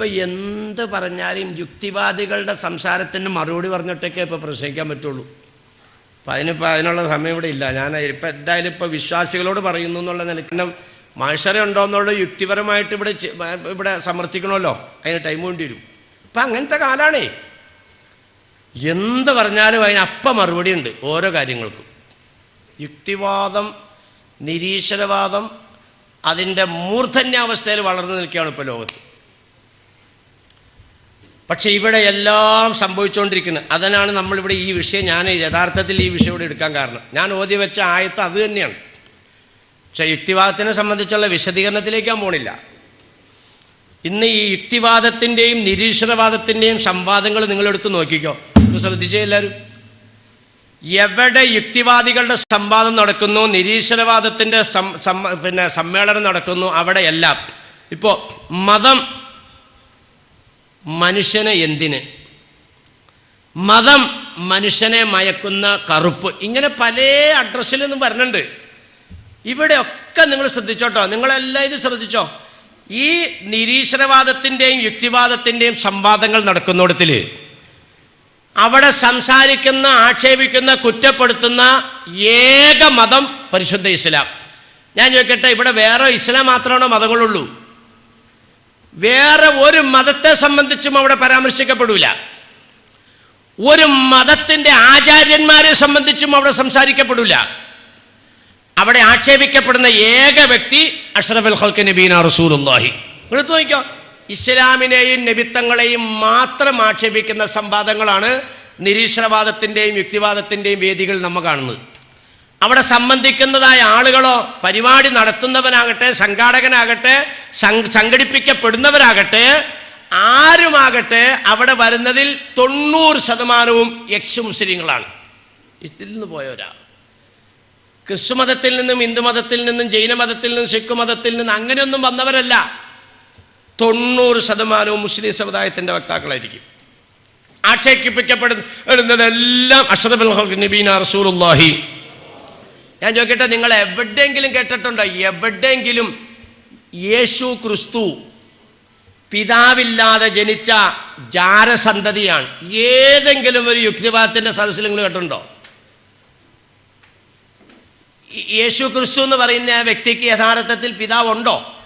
ഇപ്പം എന്ത് പറഞ്ഞാലും യുക്തിവാദികളുടെ സംസാരത്തിന് മറുപടി പറഞ്ഞിട്ടൊക്കെ ഇപ്പോൾ പ്രസംഗിക്കാൻ പറ്റുള്ളൂ. അപ്പം അതിനിപ്പോൾ അതിനുള്ള സമയം ഇവിടെ ഇല്ല. ഞാൻ ഇപ്പം എന്തായാലും ഇപ്പോൾ വിശ്വാസികളോട് പറയുന്നു എന്നുള്ള മത്സരം ഉണ്ടോ എന്നുള്ള യുക്തിപരമായിട്ട് ഇവിടെ ഇവിടെ സമർത്ഥിക്കണമല്ലോ. അതിന് ടൈം വേണ്ടി വരും. അപ്പം അങ്ങനത്തെ കാലാണേ. എന്ത് പറഞ്ഞാലും അതിന് അപ്പം മറുപടി ഉണ്ട് ഓരോ കാര്യങ്ങൾക്കും. യുക്തിവാദം നിരീശ്വരവാദം അതിന്റെ മൂർധന്യാവസ്ഥയിൽ വളർന്നു നിൽക്കുകയാണ് ഇപ്പോൾ ലോകത്ത്. പക്ഷേ ഇവിടെ എല്ലാം സംഭവിച്ചുകൊണ്ടിരിക്കുന്നത് അതിനാണ് നമ്മളിവിടെ ഈ വിഷയം ഞാൻ യഥാർത്ഥത്തിൽ ഈ വിഷയം എടുക്കാൻ കാരണം. ഞാൻ ഓതി വെച്ച ആയത്ത് അത് തന്നെയാണ്. പക്ഷേ യുക്തിവാദത്തിനെ സംബന്ധിച്ചുള്ള വിശദീകരണത്തിലേക്ക് പോണില്ല. ഇന്ന് ഈ യുക്തിവാദത്തിന്റെയും നിരീശ്വരവാദത്തിന്റെയും സംവാദങ്ങൾ നിങ്ങളെടുത്ത് നോക്കിക്കോ. ശ്രദ്ധിച്ചേ എല്ലാവരും? എവിടെ യുക്തിവാദികളുടെ സംവാദം നടക്കുന്നു നിരീശ്വരവാദത്തിന്റെ പിന്നെ സമ്മേളനം നടക്കുന്നു അവിടെ എല്ലാം. ഇപ്പോൾ മതം മനുഷ്യനെ എന്തിന്? മതം മനുഷ്യനെ മയക്കുന്ന കറുപ്പ്. ഇങ്ങനെ പല അഡ്രസ്സിൽ നിന്നും വരുന്നുണ്ട്. ഇവിടെയൊക്കെ നിങ്ങൾ ശ്രദ്ധിച്ചോട്ടോ? നിങ്ങളെല്ലാം ഇത് ശ്രദ്ധിച്ചോ? ഈ നിരീശ്വരവാദത്തിന്റെയും യുക്തിവാദത്തിന്റെയും സംവാദങ്ങൾ നടക്കുന്നിടത്തിൽ അവിടെ സംസാരിക്കുന്ന ആക്ഷേപിക്കുന്ന കുറ്റപ്പെടുത്തുന്ന ഏക മതം പരിശുദ്ധ ഇസ്ലാം. ഞാൻ ചോദിക്കട്ടെ ഇവിടെ വേറെ ഇസ്ലാം മാത്രമാണോ മതങ്ങളുള്ളൂ? വേറെ ഒരു മതത്തെ സംബന്ധിച്ചും അവിടെ പരാമർശിക്കപ്പെടില്ല ഒരു മതത്തിന്റെ ആചാര്യന്മാരെ സംബന്ധിച്ചും അവിടെ സംസാരിക്കപ്പെടില്ല അവിടെ ആക്ഷേപിക്കപ്പെടുന്ന ഏക വ്യക്തി അഷ്റഫുൽ ഹൽക്ക് നബീന റസൂലുള്ളാഹി. എടുത്തു നോക്കിക്കോ. ഇസ്ലാമിനെയും നബിത്തങ്ങളെയും മാത്രം ആക്ഷേപിക്കുന്ന സംവാദങ്ങളാണ് നിരീശ്വരവാദത്തിന്റെയും യുക്തിവാദത്തിന്റെയും വേദികൾ നമ്മൾ കാണുന്നത്. അവിടെ സംബന്ധിക്കുന്നതായ ആളുകളോ പരിപാടി നടത്തുന്നവനാകട്ടെ സംഘാടകനാകട്ടെ സംഘടിപ്പിക്കപ്പെടുന്നവരാകട്ടെ ആരുമാകട്ടെ അവിടെ വരുന്നതിൽ തൊണ്ണൂറ് ശതമാനവും എക്സ് മുസ്ലിങ്ങളാണ്. ഇതിൽ നിന്ന് പോയവരാ ക്രിസ്തു മതത്തിൽ നിന്നും ഹിന്ദു മതത്തിൽ നിന്നും ജൈന മതത്തിൽ നിന്നും സിഖ് മതത്തിൽ നിന്നും അങ്ങനെയൊന്നും വന്നവരല്ല. തൊണ്ണൂറ് ശതമാനവും മുസ്ലിം സമുദായത്തിന്റെ വക്താക്കളായിരിക്കും. ആക്ഷേപിക്കപ്പെടുന്നതെല്ലാം അഷറബുൽ നബീന റസൂലുള്ളാഹി ഞാൻ ചോദിക്കട്ടെ നിങ്ങൾ എവിടെയെങ്കിലും കേട്ടിട്ടുണ്ടോ? എവിടെയെങ്കിലും യേശു ക്രിസ്തു പിതാവില്ലാതെ ജനിച്ച ജാരസന്തതിയാണ്. ഏതെങ്കിലും ഒരു യുക്തിവാദത്തിന്റെ സദസ്സിൽ നിങ്ങൾ കേട്ടിട്ടുണ്ടോ? യേശു ക്രിസ്തു എന്ന് പറയുന്ന ആ വ്യക്തിക്ക് യഥാർത്ഥത്തിൽ പിതാവുണ്ടോ?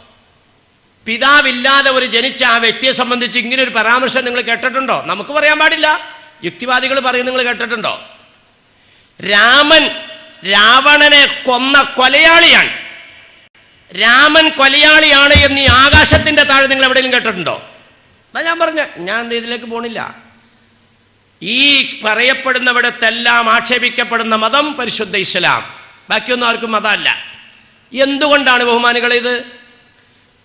പിതാവില്ലാതെ ഒരു ജനിച്ച ആ വ്യക്തിയെ സംബന്ധിച്ച് ഇങ്ങനെ ഒരു പരാമർശം നിങ്ങൾ കേട്ടിട്ടുണ്ടോ? നമുക്ക് പറയാൻ പാടില്ല. യുക്തിവാദികൾ പറയും നിങ്ങൾ കേട്ടിട്ടുണ്ടോ? രാമൻ രാവണനെ കൊന്ന കൊലയാളിയാണ്. രാമൻ കൊലയാളിയാണ് എന്ന് ഈ ആകാശത്തിന്റെ താഴെ നിങ്ങൾ എവിടെയും കേട്ടിട്ടുണ്ടോ? എന്നാ ഞാൻ പറഞ്ഞ ഞാൻ ഇതിലേക്ക് പോണില്ല. ഈ പറയപ്പെടുന്നവിടത്തെല്ലാം ആക്ഷേപിക്കപ്പെടുന്ന മതം പരിശുദ്ധ ഇസ്ലാം. ബാക്കിയൊന്നും ആർക്കും മതമല്ല. എന്തുകൊണ്ടാണ് ബഹുമാനികൾ ഇത്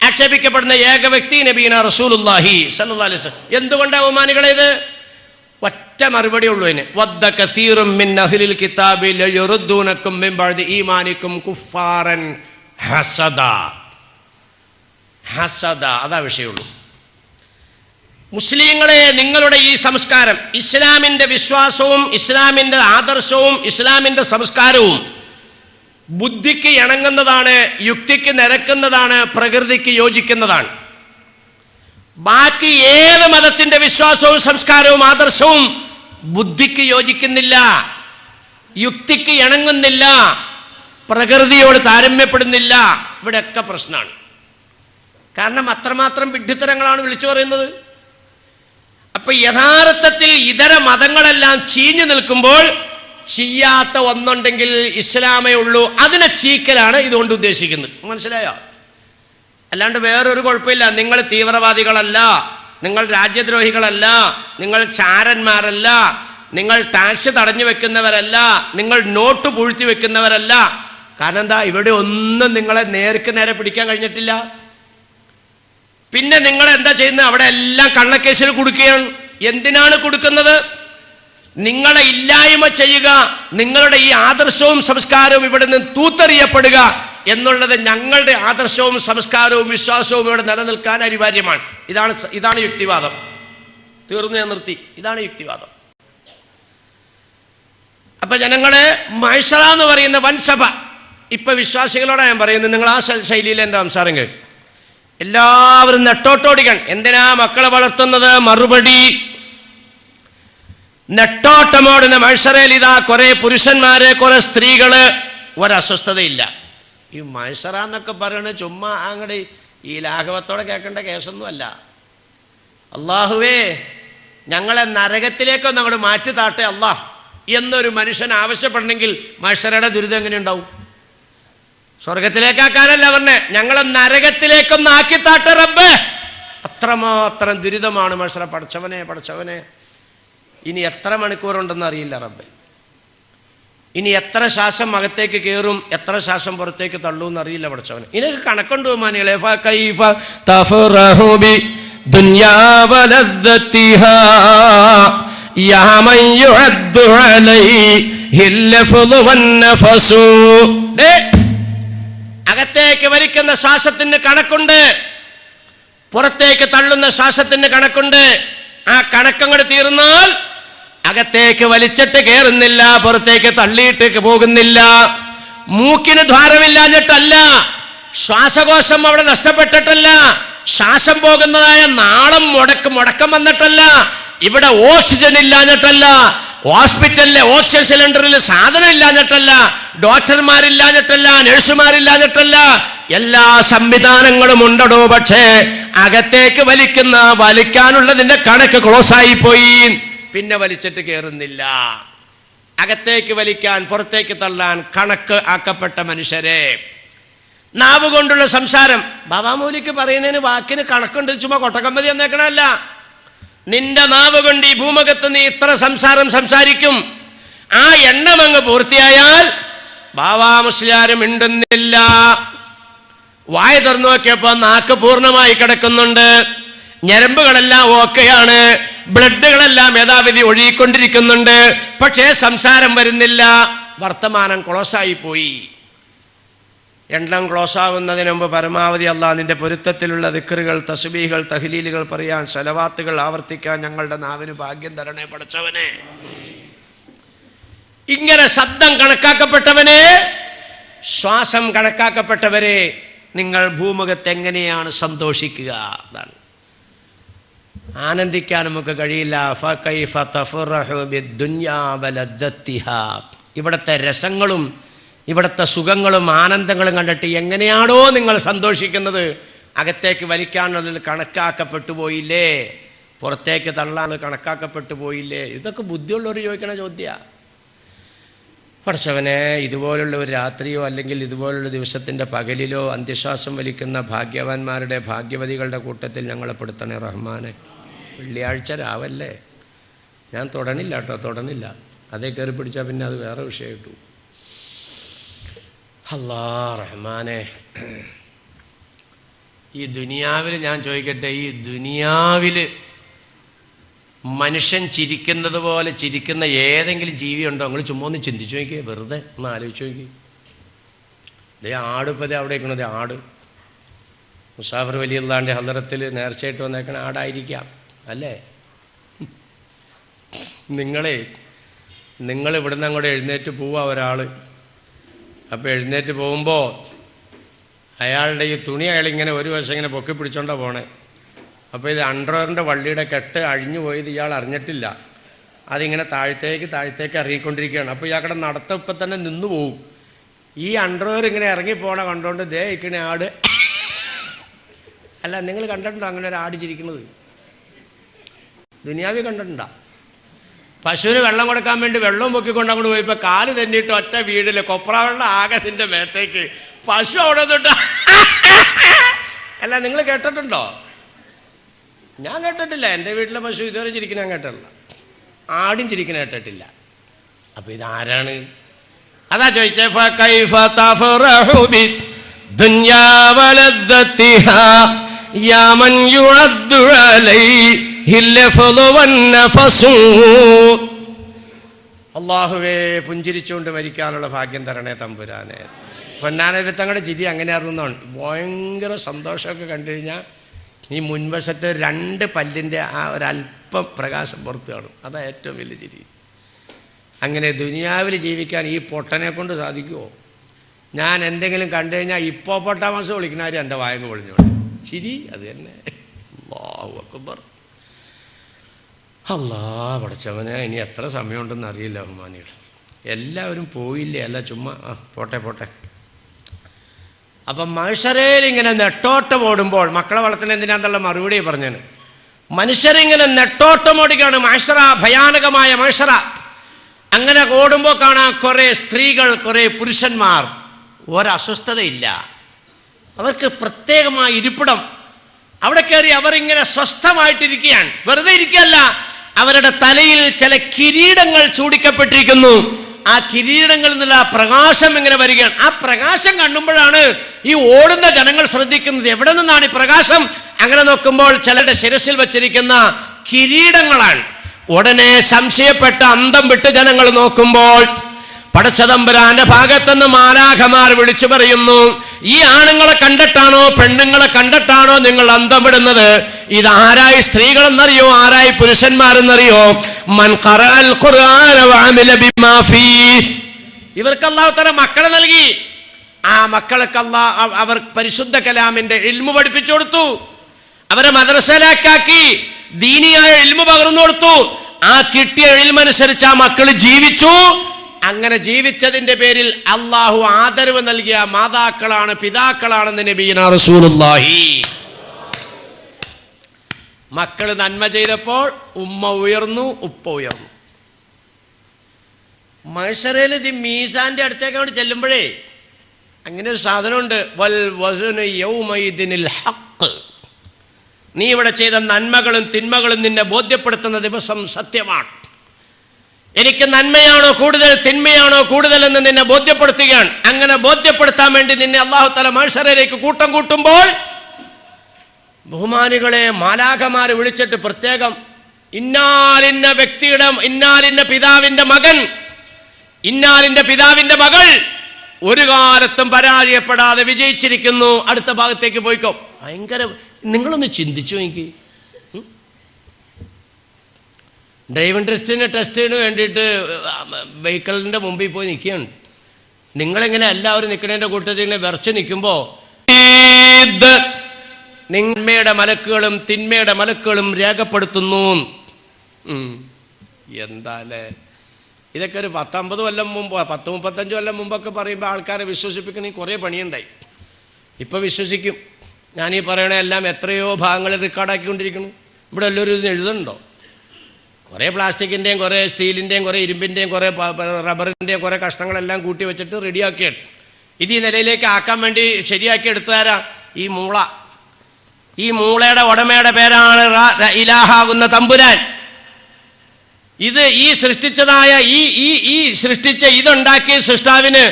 ആക്ഷേപിക്കപ്പെടുന്ന ഏക വ്യക്തി നബീന വസല്ലം. എന്തുകൊണ്ടാണ് ബഹുമാനികളെ ഇത് ഒറ്റ മറുപടി ഉള്ളൂ അതിന്. വദ്ദ കസീറും മിൻ അഹ്ലിൽ കിതാബിൽ ലയുറുദ്ദൂനക്കും മിൻ ബഅദി ഈമാനിക്കും കുഫാറൻ ഹസദ. ഹസദ അതാ വിഷയമുള്ളൂ. മുസ്ലിങ്ങളെ നിങ്ങളുടെ ഈ സംസ്കാരം ഇസ്ലാമിന്റെ വിശ്വാസവും ഇസ്ലാമിന്റെ ആദർശവും ഇസ്ലാമിന്റെ സംസ്കാരവും ബുദ്ധിക്ക് ഇണങ്ങുന്നതാണ് യുക്തിക്ക് നിരക്കുന്നതാണ് പ്രകൃതിക്ക് യോജിക്കുന്നതാണ്. ബാക്കി ഏത് മതത്തിന്റെ വിശ്വാസവും സംസ്കാരവും ആദർശവും ബുദ്ധിക്ക് യോജിക്കുന്നില്ല യുക്തിക്ക് ഇണങ്ങുന്നില്ല പ്രകൃതിയോട് താരമ്യപ്പെടുന്നില്ല ഇവിടെയൊക്കെ പ്രശ്നമാണ്. കാരണം അത്രമാത്രം വിഡ്ഢിത്തരങ്ങളാണ് വിളിച്ചു പറയുന്നത്. അപ്പൊ യഥാർത്ഥത്തിൽ ഇതര മതങ്ങളെല്ലാം ചീഞ്ഞു നിൽക്കുമ്പോൾ ചെയ്യാത്ത ഒന്നുണ്ടെങ്കിൽ ഇസ്ലാമേ ഉള്ളൂ. അതിനെ ചീക്കലാണ് ഇതുകൊണ്ട് ഉദ്ദേശിക്കുന്നത്. മനസ്സിലായോ? അല്ലാണ്ട് വേറൊരു കുഴപ്പമില്ല. നിങ്ങൾ തീവ്രവാദികളല്ല. നിങ്ങൾ രാജ്യദ്രോഹികളല്ല. നിങ്ങൾ ചാരന്മാരല്ല. നിങ്ങൾ ടാക്സ് തടഞ്ഞു വെക്കുന്നവരല്ല. നിങ്ങൾ നോട്ട് പൂഴ്ത്തി വെക്കുന്നവരല്ല. കാരണം എന്താ? ഇവിടെ ഒന്നും നിങ്ങളെ നേർക്ക് നേരെ പിടിക്കാൻ കഴിഞ്ഞിട്ടില്ല. പിന്നെ നിങ്ങൾ എന്താ ചെയ്യുന്നത്? അവിടെ എല്ലാം കള്ളക്കേസിൽ കൊടുക്കുകയാണ്. എന്തിനാണ് കൊടുക്കുന്നത്? നിങ്ങളെ ഇല്ലായ്മ ചെയ്യുക. നിങ്ങളുടെ ഈ ആദർശവും സംസ്കാരവും ഇവിടെ നിന്ന് തൂത്തെറിയപ്പെടുക. എന്നുള്ളത് ഞങ്ങളുടെ ആദർശവും സംസ്കാരവും വിശ്വാസവും ഇവിടെ നിലനിൽക്കാൻ അനിവാര്യമാണ്. ഇതാണ് ഇതാണ് യുക്തിവാദം. തീർന്നു ഞാൻ നിർത്തി. ഇതാണ് യുക്തിവാദം. അപ്പൊ ജനങ്ങളെ മൈഷറ എന്ന് പറയുന്ന വൻസഭ ഇപ്പൊ വിശ്വാസികളോടാ ഞാൻ പറയുന്നത് നിങ്ങൾ ആ ശൈലിയിൽ എന്റെ സംസാരം കേൾക്കും എല്ലാവരും നെട്ടോട്ടോടിക്കൺ എന്തിനാ മക്കളെ വളർത്തുന്നത്? മറുപടി നെട്ടോട്ടമോടുന്ന മത്സരയിൽ ഇതാ കുറെ പുരുഷന്മാര് കുറെ സ്ത്രീകൾ ഒരസ്വസ്ഥതയില്ല. ഈ മത്സര എന്നൊക്കെ പറയണ ചുമ്മാ അങ്ങടെ ഈ ലാഘവത്തോടെ കേൾക്കേണ്ട കേസൊന്നുമല്ല. അള്ളാഹുവേ ഞങ്ങളെ നരകത്തിലേക്കൊന്ന് അങ്ങോട്ട് മാറ്റി താട്ടെ അള്ളാഹ് എന്നൊരു മനുഷ്യൻ ആവശ്യപ്പെടണമെങ്കിൽ മനുഷ്യരുടെ ദുരിതം എങ്ങനെ ഉണ്ടാവും സ്വർഗത്തിലേക്കാക്കാനല്ല പറഞ്ഞേ ഞങ്ങളെ നരകത്തിലേക്കൊന്ന് ആക്കി ആക്കിത്താട്ടെ റബ്ബ്. അത്രമാത്രം ദുരിതമാണ് മനുഷ്യരെ പഠിച്ചവനെ പഠിച്ചവനെ. ഇനി എത്ര മണിക്കൂറുണ്ടെന്ന് അറിയില്ല റബ്ബെ. ഇനി എത്ര ശ്വാസം അകത്തേക്ക് കയറും എത്ര ശ്വാസം പുറത്തേക്ക് തള്ളൂ എന്നറിയില്ല പഠിച്ചവന്. ഇതിനൊരു കണക്കുണ്ട് ബഹുമാനികളെ. അകത്തേക്ക് വലിക്കുന്ന ശ്വാസത്തിന് കണക്കുണ്ട് പുറത്തേക്ക് തള്ളുന്ന ശ്വാസത്തിന് കണക്കുണ്ട്. ആ കണക്കങ്ങൾ തീർന്നാൽ അകത്തേക്ക് വലിച്ചിട്ട് കയറുന്നില്ല പുറത്തേക്ക് തള്ളിയിട്ട് പോകുന്നില്ല. മൂക്കിന് ദ്വാരമില്ലാഞ്ഞിട്ടല്ല ശ്വാസകോശം അവിടെ നഷ്ടപ്പെട്ടിട്ടല്ല ശ്വാസം പോകുന്നതായ നാളം മുടക്ക് മുടക്കം വന്നിട്ടല്ല ഇവിടെ ഓക്സിജൻ ഇല്ലാഞ്ഞിട്ടല്ല ഹോസ്പിറ്റലിലെ ഓക്സിജൻ സിലിണ്ടറിൽ സാധനം ഇല്ലാഞ്ഞിട്ടല്ല ഡോക്ടർമാരില്ലാഞ്ഞിട്ടല്ല നഴ്സുമാരില്ലാഞ്ഞിട്ടല്ല എല്ലാ സംവിധാനങ്ങളും ഉണ്ടടോ പക്ഷേ അകത്തേക്ക് വലിക്കുന്ന വലിക്കാനുള്ളതിന്റെ കണക്ക് ക്ലോസ് ആയി പോയി പിന്നെ വലിച്ചിട്ട് കയറുന്നില്ല അകത്തേക്ക് വലിക്കാൻ പുറത്തേക്ക് തള്ളാൻ കണക്ക് ആക്കപ്പെട്ട മനുഷ്യരെ. നാവ് കൊണ്ടുള്ള സംസാരം. ബാബാമൂലിക്ക് പറയുന്നതിന് വാക്കിന് കണക്കുണ്ട്. ചുമ്മാ കൊട്ടക്കമ്പതി എന്നേക്കണല്ല നിന്റെ നാവ് കൊണ്ട് ഈ ഭൂമുഖത്ത് നീ ഇത്ര സംസാരം സംസാരിക്കും. ആ എണ്ണം അങ്ങ് പൂർത്തിയായാൽ ബാബാ മുസ്ലിയാരും മിണ്ടുന്നില്ല. വായ തുറന്നു നോക്കിയപ്പോ നാക്ക് പൂർണമായി കിടക്കുന്നുണ്ട്. ഞരമ്പുകളെല്ലാം ഓക്കെയാണ്. ബ്ലഡുകളെല്ലാം യഥാവിധി ഒഴുകിക്കൊണ്ടിരിക്കുന്നുണ്ട്. പക്ഷേ സംസാരം വരുന്നില്ല. വർത്തമാനം ക്ലോസായി പോയി എണ്ണം ക്ലോസ് ആവുന്നതിന് മുമ്പ് പരമാവധി നിന്റെ പൊരുത്തത്തിലുള്ള ദിക്കറുകൾ തസ്ബീകൾ തഹ്ലീലുകൾ പറയാൻ സലവാത്തുകൾ ആവർത്തിക്കാൻ ഞങ്ങളുടെ നാവിന് ഭാഗ്യം തരണേ പഠിച്ചവനെ. ഇങ്ങനെ ശബ്ദം കണക്കാക്കപ്പെട്ടവനെ ശ്വാസം കണക്കാക്കപ്പെട്ടവരെ നിങ്ങൾ ഭൂമുഖത്ത് എങ്ങനെയാണ് സന്തോഷിക്കുക? അതാണ്. ആനന്ദിക്കാൻ നമുക്ക് കഴിയില്ല. ഇവിടുത്തെ രസങ്ങളും ഇവിടുത്തെ സുഖങ്ങളും ആനന്ദങ്ങളും കണ്ടിട്ട് എങ്ങനെയാണോ നിങ്ങൾ സന്തോഷിക്കുന്നത്. അകത്തേക്ക് വലിക്കാനുള്ളതിൽ കണക്കാക്കപ്പെട്ടു പോയില്ലേ? പുറത്തേക്ക് തള്ളാൻ കണക്കാക്കപ്പെട്ടു പോയില്ലേ? ഇതൊക്കെ ബുദ്ധിയുള്ളവർ ചോദിക്കണ ചോദ്യ. പഠിച്ചവനെ ഇതുപോലുള്ള ഒരു രാത്രിയോ അല്ലെങ്കിൽ ഇതുപോലുള്ള ദിവസത്തിന്റെ പകലിലോ അന്ത്യശ്വാസം വലിക്കുന്ന ഭാഗ്യവാന്മാരുടെ ഭാഗ്യവതികളുടെ കൂട്ടത്തിൽ ഞങ്ങളെ പെടുത്തണേ റഹ്മാനെ. വെള്ളിയാഴ്ച രാവല്ലേ? ഞാൻ തൊടണില്ല കേട്ടോ തൊടണില്ല. അതേ കയറി പിടിച്ചാൽ പിന്നെ അത് വേറെ വിഷയം കിട്ടു അല്ലാ റഹ്മാനെ. ഈ ദുനിയാവിൽ ഞാൻ ചോദിക്കട്ടെ ഈ ദുനിയാവിൽ മനുഷ്യൻ ചിരിക്കുന്നത് പോലെ ചിരിക്കുന്ന ഏതെങ്കിലും ജീവി ഉണ്ടോ നിങ്ങൾ ചുമ്മാ ഒന്ന് ചിന്തിച്ചു നോക്കിയേ വെറുതെ ഒന്ന് ആലോചിച്ചു നോക്കി. ദേ ആട് ഇപ്പം അവിടെ ഇരിക്കണത് ആട്. മുസാഫർ വലിയുള്ളാന്റെ ഹലറത്തിൽ നേർച്ചയായിട്ട് വന്നേക്കണ ആടായിരിക്കാം. അല്ലേ? നിങ്ങളെ നിങ്ങൾ ഇവിടുന്ന് അങ്ങോട്ട് എഴുന്നേറ്റ് പോവുക ഒരാൾ അപ്പോൾ എഴുന്നേറ്റ് പോകുമ്പോൾ അയാളുടെ ഈ തുണി അയാളിങ്ങനെ ഒരു വശം ഇങ്ങനെ പൊക്കി പിടിച്ചോണ്ടാണ് പോണേ. അപ്പോൾ ഇത് അണ്ടർവെയറിന്റെ വള്ളിയുടെ കെട്ട് അഴിഞ്ഞു പോയത് ഇയാൾ അറിഞ്ഞിട്ടില്ല. അതിങ്ങനെ താഴത്തേക്ക് താഴത്തേക്ക് ഇറങ്ങിക്കൊണ്ടിരിക്കുകയാണ്. അപ്പോൾ ഇയാളുടെ നടത്തം ഇപ്പം തന്നെ നിന്നു പോവും. ഈ അണ്ടർവെയർ ഇങ്ങനെ ഇറങ്ങി പോണ കണ്ടുകൊണ്ട് ദേ ഇക്കണ ആട്. അല്ല നിങ്ങൾ കണ്ടിട്ടുണ്ടോ അങ്ങനെ ഒരു ആട് ചിരിക്കുന്നത്? ദുനിയാവി കണ്ടിട്ടുണ്ടോ? പശുവിന് വെള്ളം കൊടുക്കാൻ വേണ്ടി വെള്ളം പൊക്കിക്കൊണ്ട് അങ്ങോട്ട് പോയപ്പോൾ കാൽ തന്നിട്ട് ഒറ്റ വീടിൽ കൊപ്ര വെള്ളം ആകെ മേത്തേക്ക്. പശു അവിടെ തൊട്ട് അല്ല നിങ്ങൾ കേട്ടിട്ടുണ്ടോ? ഞാൻ കേട്ടിട്ടില്ല. എന്റെ വീട്ടിലെ പശു ഇതുവരെ ചിരിക്കുന്ന ഞാൻ കേട്ടിട്ടില്ല. ആടും ചിരിക്കുന്ന കേട്ടിട്ടില്ല. അപ്പൊ ഇതാരാണ്? അതാ ചോദിച്ചേ പുഞ്ചിരിച്ചുകൊണ്ട് മരിക്കാനുള്ള ഭാഗ്യം തരണേ തമ്പുരാനെ. പൊന്നാനവിത്തങ്ങളുടെ ചിരി അങ്ങനെയായിരുന്നാണ് ഭയങ്കര സന്തോഷമൊക്കെ കണ്ടു കഴിഞ്ഞാൽ ഈ മുൻവശത്തെ രണ്ട് പല്ലിന്റെ ആ ഒരല്പം പ്രകാശം പുറത്ത് കാണും. അതാണ് ഏറ്റവും വലിയ ചിരി. അങ്ങനെ ദുനിയാവിൽ ജീവിക്കാൻ ഈ പൊട്ടനെ കൊണ്ട് സാധിക്കുമോ ഞാൻ എന്തെങ്കിലും കണ്ടു കഴിഞ്ഞാൽ ഇപ്പോൾ പൊട്ടാമസ് വിളിക്കുന്നവർ എന്റെ വായങ്ങ് പൊളിഞ്ഞോളൂ ചിരി അത് തന്നെ. അക്ബർ. അല്ലാ പഠിച്ചവനെ ഇനി എത്ര സമയമുണ്ടെന്ന് അറിയില്ല ബഹുമാനികൾ എല്ലാവരും പോയില്ലേ? അല്ല ചുമ്മാ ആ പോട്ടെ പോട്ടെ. അപ്പം മനുഷ്യരേൽ ഇങ്ങനെ നെട്ടോട്ടം ഓടുമ്പോൾ മക്കളെ വളർത്തുന്ന എന്തിനാന്നുള്ള മറുപടി പറഞ്ഞത്. മനുഷ്യരിങ്ങനെ നെട്ടോട്ടം ഓടിക്കാണ് മനുഷ്യറ ഭയാനകമായ മനുഷ്യറ അങ്ങനെ ഓടുമ്പോൾ കാണാം കുറേ സ്ത്രീകൾ കുറേ പുരുഷന്മാർ. ഒരസ്വസ്ഥതയില്ല. അവർക്ക് പ്രത്യേകമായ ഇരിപ്പിടം. അവിടെ കയറി അവർ ഇങ്ങനെ സ്വസ്ഥമായിട്ടിരിക്കുകയാണ്. വെറുതെ ഇരിക്കുകയല്ല. അവരുടെ തലയിൽ ചില കിരീടങ്ങൾ ചൂടിക്കപ്പെട്ടിരിക്കുന്നു. ആ കിരീടങ്ങളിൽ നിന്നുള്ള ആ പ്രകാശം ഇങ്ങനെ വരികയാണ്. ആ പ്രകാശം കണ്ടുമ്പോഴാണ് ഈ ഓടുന്ന ജനങ്ങൾ ശ്രദ്ധിക്കുന്നത്. എവിടെ നിന്നാണ് ഈ പ്രകാശം? അങ്ങനെ നോക്കുമ്പോൾ ചിലരുടെ ശിരസിൽ വച്ചിരിക്കുന്ന കിരീടങ്ങളാണ്. ഉടനെ സംശയപ്പെട്ട അന്തം വിട്ട് ജനങ്ങൾ നോക്കുമ്പോൾ പടച്ചതമ്പുരാന്റെ ഭാഗത്തുനിന്ന് മാലാഖമാർ വിളിച്ചു പറയുന്നു ഈ ആണുങ്ങളെ കണ്ടിട്ടാണോ പെണ്ണുങ്ങളെ കണ്ടിട്ടാണോ നിങ്ങൾ അന്തം വിടുന്നത്? ഇത് ആരായി സ്ത്രീകളെന്നറിയോ? ആരായി പുരുഷന്മാരെന്നറിയോ? ഇവർക്ക് തആല മക്കളെ നൽകി. ആ മക്കൾക്ക് അല്ലാ അവർ പരിശുദ്ധ കലാമിന്റെ ഇൽമു പഠിപ്പിച്ചു കൊടുത്തു. അവരെ മദ്രസയിലാക്കി ദീനിയായ ഇൽമു പകർന്നു കൊടുത്തു. ആ കിട്ടിയ ഇൽമനുസരിച്ച് ആ മക്കൾ ജീവിച്ചു. അങ്ങനെ ജീവിച്ചതിന്റെ പേരിൽ അള്ളാഹു ആദരവ് നൽകിയ മാതാക്കളാണ് പിതാക്കളാണെന്ന് നബീന റസൂലുള്ളാഹി. മക്കൾ നന്മ ചെയ്തപ്പോൾ ഉമ്മ ഉയർന്നു ഉപ്പ ഉയർന്നു. മത്സരയിൽ ഇത് മീസാന്റെ അടുത്തേക്ക് അവിടെ ചെല്ലുമ്പോഴേ അങ്ങനെ ഒരു സാധനമുണ്ട്. വൽ ഹഖ്. നീ ഇവിടെ ചെയ്ത നന്മകളും തിന്മകളും നിന്നെ ബോധ്യപ്പെടുത്തുന്ന ദിവസം സത്യമാണ്. എനിക്ക് നന്മയാണോ കൂടുതൽ തിന്മയാണോ കൂടുതൽ എന്ന് നിന്നെ ബോധ്യപ്പെടുത്തുകയാണ്. അങ്ങനെ ബോധ്യപ്പെടുത്താൻ വേണ്ടി നിന്നെ അള്ളാഹു തല മനുഷ്യരേക്ക് കൂട്ടം കൂട്ടുമ്പോൾ ബഹുമാനികളെ മാലാഖമാരെ വിളിച്ചിട്ട് പ്രത്യേകം ഇന്നാലിന്ന വ്യക്തിയുടെ ഇന്നാലിന്ന പിതാവിന്റെ മകൻ ഇന്നാലിന്റെ പിതാവിന്റെ മകൾ ഒരു കാലത്തും പരാജയപ്പെടാതെ വിജയിച്ചിരിക്കുന്നു. അടുത്ത ഭാഗത്തേക്ക് പോയിക്കോ. ഭയങ്കര നിങ്ങളൊന്ന് ചിന്തിച്ചു എനിക്ക് ഡ്രൈവിംഗ് ടെസ്റ്റിന് ടെസ്റ്റിന് വേണ്ടിയിട്ട് വെഹിക്കിളിന്റെ മുമ്പിൽ പോയി നിൽക്കുകയാണ്. നിങ്ങളിങ്ങനെ എല്ലാവരും നിൽക്കുന്നതിന്റെ കൂട്ടത്തിൽ ഇങ്ങനെ വിറച്ച് നിൽക്കുമ്പോൾ നിന്മയുടെ മലക്കുകളും തിന്മയുടെ മലക്കുകളും രേഖപ്പെടുത്തുന്നു. എന്താലേ? ഇതൊക്കെ ഒരു പത്തമ്പത് കൊല്ലം മുമ്പ് പത്ത് മുപ്പത്തഞ്ച് കൊല്ലം മുമ്പൊക്കെ പറയുമ്പോൾ ആൾക്കാരെ വിശ്വസിപ്പിക്കണമെങ്കിൽ കുറേ പണിയുണ്ടായി. ഇപ്പോൾ വിശ്വസിക്കും. ഞാനീ പറയണ എല്ലാം എത്രയോ ഭാഗങ്ങൾ റെക്കോർഡാക്കിക്കൊണ്ടിരിക്കുന്നു ഇവിടെ എല്ലാവരും ഇത് എഴുതുന്നുണ്ടോ? കുറേ പ്ലാസ്റ്റിക്കിന്റെയും കുറേ സ്റ്റീലിന്റെയും കുറേ ഇരുമ്പിന്റെയും കുറേ റബ്ബറിന്റെയും കുറേ കഷ്ണങ്ങളെല്ലാം കൂട്ടി വെച്ചിട്ട് റെഡിയാക്കിയിട്ട് ഇത് ഈ നിലയിലേക്ക് ആക്കാൻ വേണ്ടി ശരിയാക്കി എടുത്തതാരാ? ഈ മൂള. ഈ മൂളയുടെ ഉടമയുടെ പേരാണ് ഇലാഹാകുന്ന തമ്പുരാൻ. ഇത് ഈ സൃഷ്ടിച്ചതായ ഈ ഈ ഈ സൃഷ്ടിച്ച ഇതുണ്ടാക്കിയ സൃഷ്ടാവിന്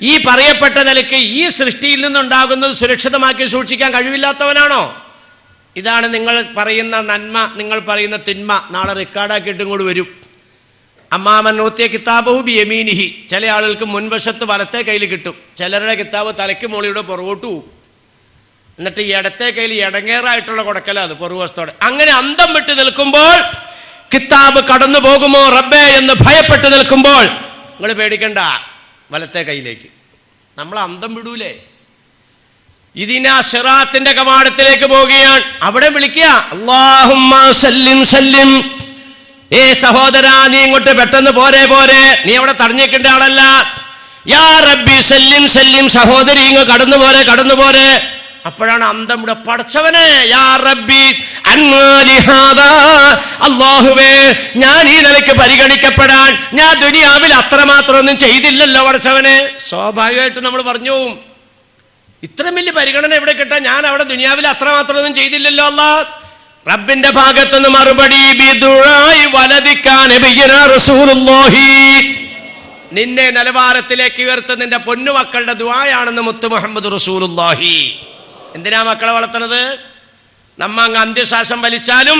ഈ പറയപ്പെട്ട നിലയ്ക്ക് ഈ സൃഷ്ടിയിൽ നിന്നുണ്ടാകുന്നത് സുരക്ഷിതമാക്കി സൂക്ഷിക്കാൻ കഴിവില്ലാത്തവനാണോ? ഇതാണ് നിങ്ങൾ പറയുന്ന നന്മ നിങ്ങൾ പറയുന്ന തിന്മ. നാളെ റെക്കോർഡാക്കിയിട്ടും കൂടി വരും. അമ്മാമൻ നോത്തിയ കിതാബഹു ബി യമീനിഹി ചില ആളുകൾക്ക് മുൻവശത്ത് വലത്തെ കയ്യിൽ കിട്ടും. ചിലരുടെ കിതാബ് തലയ്ക്ക് മുകളിലൂടെ പുറകോട്ട് പോകും എന്നിട്ട് ഈ ഇടത്തെ കയ്യിൽ ഇടങ്ങേറായിട്ടുള്ള കൊടക്കല അത് പുറകുവശത്തോടെ. അങ്ങനെ അന്തം വിട്ട് നിൽക്കുമ്പോൾ കിതാബ് കടന്നു പോകുമോ റബ്ബേ എന്ന് ഭയപ്പെട്ട് നിൽക്കുമ്പോൾ നിങ്ങൾ പേടിക്കണ്ട വലത്തെ കയ്യിലേക്ക്. നമ്മൾ അന്തം വിടൂലേ. ഇതിനാ ഷിറാത്തിന്റെ കവാടത്തിലേക്ക് പോവുകയാണ്. അവിടെ വിളിക്കുക. അല്ലാഹുമ്മ സല്ലിം സല്ലിം. ഏ സഹോദര നീ ഇങ്ങോട്ട് പെട്ടെന്ന് പോരെ പോരെ. നീ അവിടെ തടഞ്ഞേക്കേണ്ട ആളല്ല. യാ റബ്ബി സല്ലിം സല്ലിം സഹോദരി ഇങ്ങ് കടന്നു പോരെ കടന്നു പോരെ. അപ്പോഴാണ് അന്തം ഇവിടെ പടച്ചവനെ. യാ റബ്ബി അള്ളാഹുവേ ഞാൻ ഈ നിലയ്ക്ക് പരിഗണിക്കപ്പെടാൻ. ഞാൻ ദുനിയാവിൽ അത്രമാത്രം ഒന്നും ചെയ്തില്ലല്ലോ പടച്ചവനെ. സ്വാഭാവികമായിട്ട് നമ്മൾ പറഞ്ഞു ഇത്രയും വലിയ പരിഗണന എവിടെ കിട്ടാ ഞാൻ അവിടെ ദുനിയാവിൽ അത്രമാത്രം ഒന്നും ചെയ്തില്ലല്ലോ അല്ല. റബ്ബിന്റെ ഭാഗത്തുനിന്ന് മറുപടി. നിന്നെ നിലവാരത്തിലേക്ക് ഉയർത്ത നിന്റെ പൊന്നുമക്കളുടെ ദുആയാണെന്ന് മുത്തു മുഹമ്മദ് റസൂലുള്ളാഹി. എന്തിനാ മക്കളെ വളർത്തണത് നമ്മ അങ്ങ് അന്ത്യശ്വാസം വലിച്ചാലും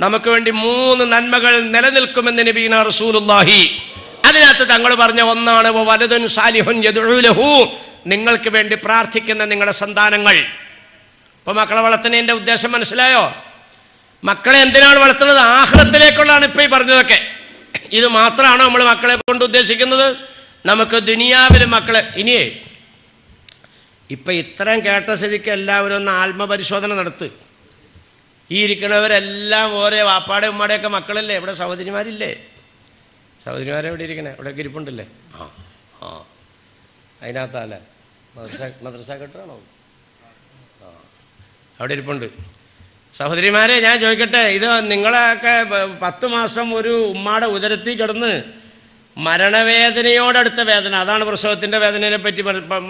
നമുക്ക് വേണ്ടി മൂന്ന് നന്മകൾ നിലനിൽക്കുമെന്ന് നബീന റസൂലുള്ളാഹി. അതിനകത്ത് തങ്ങൾ പറഞ്ഞ ഒന്നാണ് "വ വലതുൻ സാലിഹുൻ നിങ്ങൾക്ക് വേണ്ടി പ്രാർത്ഥിക്കുന്ന നിങ്ങളുടെ സന്താനങ്ങൾ. ഇപ്പൊ മക്കളെ വളർത്തുന്നതിന്റെ ഉദ്ദേശം മനസ്സിലായോ? മക്കളെ എന്തിനാണ് വളർത്തുന്നത്? ആഹ്ലത്തിലേക്കുള്ളതാണ് ഇപ്പൊ ഈ പറഞ്ഞതൊക്കെ. ഇത് മാത്രമാണോ നമ്മൾ മക്കളെ കൊണ്ട് ഉദ്ദേശിക്കുന്നത്? നമുക്ക് ദുനിയാവിലെ മക്കളെ ഇനിയേ ഇപ്പം ഇത്രയും കേട്ട സ്ഥിതിക്ക് എല്ലാവരും ഒന്ന് ആത്മപരിശോധന നടത്ത്. ഈ ഇരിക്കണവരെല്ലാം ഓരോ വാപ്പാടെ ഉമ്മാടെയൊക്കെ മക്കളല്ലേ? ഇവിടെ സഹോദരിമാരില്ലേ? സഹോദരിമാരെ എവിടെ ഇരിക്കണേ? ഇവിടെ ഇരിപ്പുണ്ടല്ലേ? ആ ആ. അതിനകത്തല്ലേ? മദ്രസ മദ്രസ കെട്ടാണോ? ആ. അവിടെ ഇരിപ്പുണ്ട്. സഹോദരിമാരെ ഞാൻ ചോദിക്കട്ടെ ഇത് നിങ്ങളൊക്കെ പത്ത് മാസം ഒരു ഉമ്മാടെ ഉദരത്തിൽ കിടന്ന് മരണവേദനയോടടുത്ത വേദന അതാണ് പ്രസവത്തിന്റെ വേദനയെ പറ്റി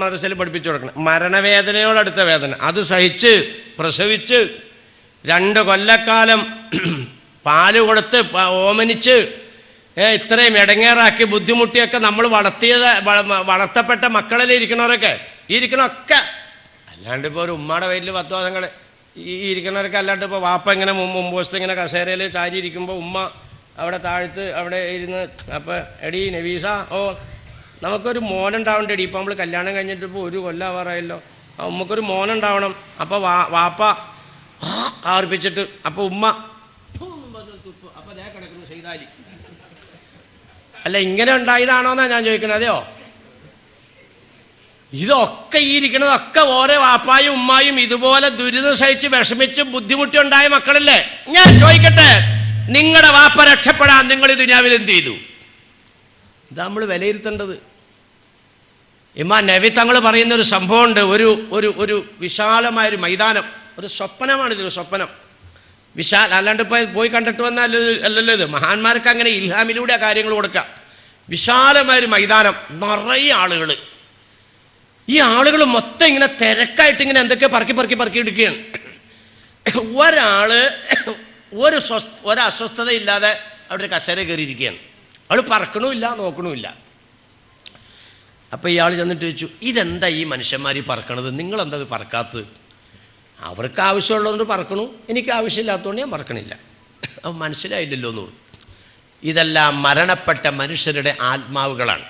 മദ്രസയിൽ പഠിപ്പിച്ചു കൊടുക്കണം. മരണവേദനയോടടുത്ത വേദന അത് സഹിച്ച് പ്രസവിച്ച് രണ്ട് കൊല്ലക്കാലം പാൽ കൊടുത്ത് ഓമനിച്ച് ഏ, ഇത്രയും ഇടങ്ങേറാക്കി ബുദ്ധിമുട്ടിയൊക്കെ നമ്മൾ വളർത്തിയത് വളർത്തപ്പെട്ട മക്കളിൽ ഇരിക്കണവരൊക്കെ? ഈ ഇരിക്കണൊക്കെ. അല്ലാണ്ട് ഇപ്പോൾ ഒരു ഉമ്മയുടെ വയറ്റിൽ പത്ത് മാസങ്ങൾ ഈ ഇരിക്കണവരൊക്കെ അല്ലാണ്ട് ഇപ്പോൾ വാപ്പ ഇങ്ങനെ മുമ്പ് മുമ്പ് വശത്ത് ഇങ്ങനെ കസേരയിൽ ചാരി ഇരിക്കുമ്പോൾ ഉമ്മ അവിടെ താഴ്ത്ത് അവിടെ ഇരുന്ന് അപ്പോൾ എടി നവീസ ഓ നമുക്കൊരു മോനുണ്ടാവണ്ടേ ഇപ്പം നമ്മൾ കല്യാണം കഴിഞ്ഞിട്ട് ഇപ്പോൾ ഒരു കൊല്ലാവാറായല്ലോ. ആ ഉമ്മക്കൊരു മോനുണ്ടാവണം. അപ്പോൾ വാ വാപ്പ ആർപ്പിച്ചിട്ട് അപ്പോൾ ഉമ്മ അപ്പോൾ കിടക്കുന്നു ചെയ്താലി അല്ല ഇങ്ങനെ ഉണ്ടായതാണോ എന്നാ ഞാൻ ചോദിക്കണത് അതെയോ? ഇതൊക്കെ ഈ ഇരിക്കണതൊക്കെ ഓരോ വാപ്പായും ഉമ്മായും ഇതുപോലെ ദുരിതം സഹിച്ച് വിഷമിച്ച് ബുദ്ധിമുട്ടി ഉണ്ടായ മക്കളല്ലേ? ഞാൻ ചോദിക്കട്ടെ നിങ്ങളുടെ വാപ്പ രക്ഷപ്പെടാൻ നിങ്ങൾ ഈ ദുനിയാവിൽ എന്ത് ചെയ്തു? ഇതാ നമ്മൾ വിലയിരുത്തേണ്ടത്. ഇമാ നവി തങ്ങൾ പറയുന്ന ഒരു സംഭവമുണ്ട് ഒരു ഒരു ഒരു വിശാലമായൊരു മൈതാനം ഒരു സ്വപ്നമാണ് ഇതൊരു സ്വപ്നം. വിശാൽ അല്ലാണ്ട് ഇപ്പോൾ പോയി കണ്ടിട്ട് വന്നാൽ അല്ലല്ലോ ഇത്. മഹാന്മാർക്ക് അങ്ങനെ ഇൽഹാമിലൂടെ കാര്യങ്ങൾ കൊടുക്കുക വിശാലമായൊരു മൈതാനം നിറയെ ആളുകൾ. ഈ ആളുകൾ മൊത്തം ഇങ്ങനെ തിരക്കായിട്ട് ഇങ്ങനെ എന്തൊക്കെ പറക്കി പറക്കി പറക്കി എടുക്കുകയാണ്. ഒരാൾ ഒരു സ്വസ്ഥ ഒരു അസ്വസ്ഥതയില്ലാതെ അവിടെ കസേര കയറിയിരിക്കുകയാണ്. അവൾ പറക്കണമില്ല നോക്കണമില്ല. അപ്പോൾ ഇയാൾ ചെന്നിട്ട് ചോദിച്ചു ഇതെന്താ ഈ മനുഷ്യന്മാർ പറക്കണത്? നിങ്ങളെന്താ ഇത് പറക്കാത്തത്? അവർക്ക് ആവശ്യമുള്ളതുകൊണ്ട് പറക്കണു. എനിക്ക് ആവശ്യമില്ലാത്തതുകൊണ്ട് ഞാൻ പറക്കണില്ല. അവൻ മനസ്സിലായില്ലല്ലോ എന്ന് ഇതെല്ലാം മരണപ്പെട്ട മനുഷ്യരുടെ ആത്മാവുകളാണ്.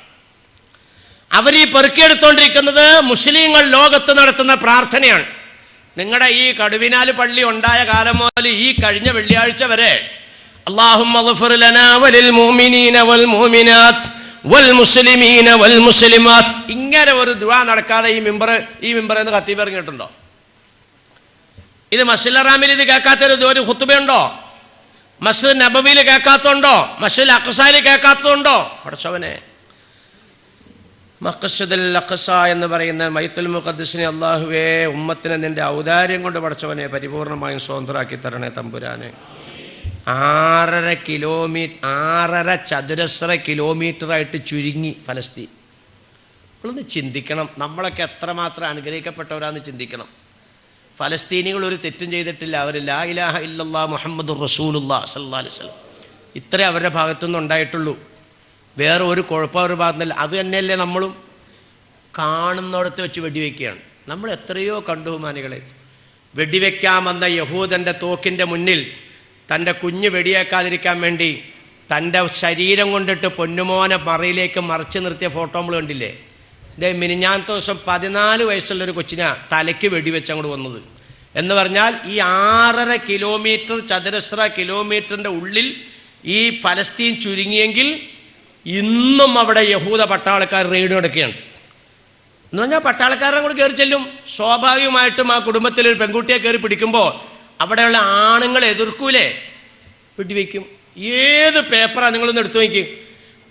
അവർ ഈ പെറുക്കിയെടുത്തോണ്ടിരിക്കുന്നത് മുസ്ലിങ്ങൾ ലോകത്ത് നടത്തുന്ന പ്രാർത്ഥനയാണ്. നിങ്ങളുടെ ഈ കടുവിനാല് പള്ളി ഉണ്ടായ കാലം മുതൽ ഈ കഴിഞ്ഞ വെള്ളിയാഴ്ച വരെ അള്ളാഹു ഇങ്ങനെ ഒരു ദുആ നടക്കാതെ ഈ മിമ്പർ ഈ മെമ്പർ എന്ന് കത്തി പറഞ്ഞിട്ടുണ്ടോ ഇത് മസ്ജിദ് അറാമിൽ ഇത് കേൾക്കാത്തൊരു ഒരു ഹുത്തുബയുണ്ടോ മസ്ജിദ് നബബിയിൽ കേൾക്കാത്തതുണ്ടോ മസ്ജിദ് അക്സായിൽ കേൾക്കാത്തതുണ്ടോ പഠിച്ചവനെ മക്കസദുൽ അഖസ എന്ന് പറയുന്ന മൈത്തുൽ മുഖദ്സിനെ അള്ളാഹുവേ ഉമ്മത്തിനെ നിന്റെ ഔദാര്യം കൊണ്ട് പഠിച്ചവനെ പരിപൂർണമായും സ്വതന്ത്രമാക്കി തരണേ തമ്പുരാനെ. ആറര കിലോമീറ്റർ ആറര ചതുരശ്ര കിലോമീറ്ററായിട്ട് ചുരുങ്ങി ഫലസ്തീൻ. നമ്മളൊന്ന് ചിന്തിക്കണം. നമ്മളൊക്കെ എത്രമാത്രം അനുഗ്രഹിക്കപ്പെട്ടവരാന്ന് ചിന്തിക്കണം. ഫലസ്തീനികൾ ഒരു തെറ്റും ചെയ്തിട്ടില്ല. അവർ ലാ ഇലാഹ ഇല്ലല്ലാ മുഹമ്മദ് റസൂലുല്ലാ സല്ലാ അലൈഹി സ്വലം ഇത്രേ അവരുടെ ഭാഗത്തുനിന്ന് ഉണ്ടായിട്ടുള്ളൂ. വേറെ ഒരു കുഴപ്പം അവരുടെ അത് തന്നെയല്ലേ നമ്മളും കാണുന്നിടത്ത് വെച്ച് വെടിവെക്കുകയാണ്. നമ്മൾ എത്രയോ കണ്ടു മാനികളെ വെടിവെക്കാമെന്ന യഹൂദന്റെ തോക്കിന്റെ മുന്നിൽ തന്റെ കുഞ്ഞ് വെടിയേക്കാതിരിക്കാൻ വേണ്ടി തന്റെ ശരീരം കൊണ്ടിട്ട് പൊന്നുമോനെ മറയിലേക്ക് മറിച്ച് നിർത്തിയ ഫോട്ടോ നമ്മൾ കണ്ടില്ലേ? ഇതേ മിനിഞ്ഞാത്ത ദിവസം പതിനാല് വയസ്സുള്ളൊരു കൊച്ചിനാ തലയ്ക്ക് വെടിവെച്ച് അങ്ങോട്ട് വന്നത്. എന്ന് പറഞ്ഞാൽ ഈ ആറര കിലോമീറ്റർ ചതുരശ്ര കിലോമീറ്ററിന്റെ ഉള്ളിൽ ഈ ഫലസ്തീൻ ചുരുങ്ങിയെങ്കിൽ ഇന്നും അവിടെ യഹൂദ പട്ടാളക്കാർ റെയ്ഡ് നടക്കുകയാണ്. എന്ന് പറഞ്ഞാൽ പട്ടാളക്കാരനെ കൂടെ കയറി ചെല്ലും. സ്വാഭാവികമായിട്ടും ആ കുടുംബത്തിൽ ഒരു പെൺകുട്ടിയെ കയറി പിടിക്കുമ്പോൾ അവിടെയുള്ള ആണുങ്ങൾ എതിർക്കൂലേ? വെടിവെക്കും ഏത് പേപ്പറാണ് നിങ്ങളൊന്ന് എടുത്തു നോക്കി.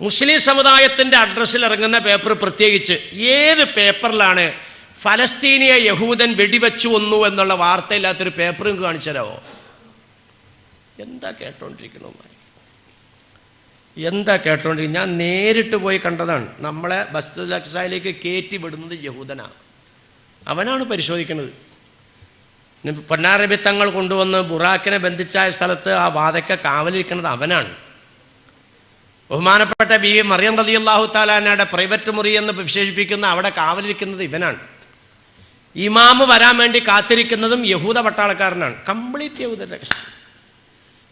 മുസ്ലിം സമുദായത്തിന്റെ അഡ്രസ്സിൽ ഇറങ്ങുന്ന പേപ്പർ പ്രത്യേകിച്ച് ഏത് പേപ്പറിലാണ് ഫലസ്തീനിയ യഹൂദൻ വെടിവെച്ചു വന്നു എന്നുള്ള വാർത്തയില്ലാത്തൊരു പേപ്പർ നിങ്ങൾക്ക് കാണിച്ചു തരാമോ? എന്താ കേട്ടോണ്ടിരിക്കണോ എന്താ കേട്ടോണ്ടിരിക്കും ഞാൻ നേരിട്ട് പോയി കണ്ടതാണ്. നമ്മളെ ബസ് ലക്സായിലേക്ക് കയറ്റി വിടുന്നത് യഹൂദനാണ് അവനാണ് പരിശോധിക്കുന്നത് പൊന്നാറബി തങ്ങൾ കൊണ്ടുവന്ന് ബുറാക്കിനെ ബന്ധിച്ചായ സ്ഥലത്ത് ആ വാതക്ക കാവലിരിക്കുന്നത് അവനാണ്. ബഹുമാനപ്പെട്ട ബി വി മറിയം റതി അള്ളാഹു താലാനയുടെ പ്രൈവറ്റ് മുറി എന്ന് വിശേഷിപ്പിക്കുന്ന അവിടെ കാവലിരിക്കുന്നത് ഇവനാണ്. ഇമാമ് വരാൻ വേണ്ടി കാത്തിരിക്കുന്നതും യഹൂദ പട്ടാളക്കാരനാണ്. കംപ്ലീറ്റ് യഹൂദ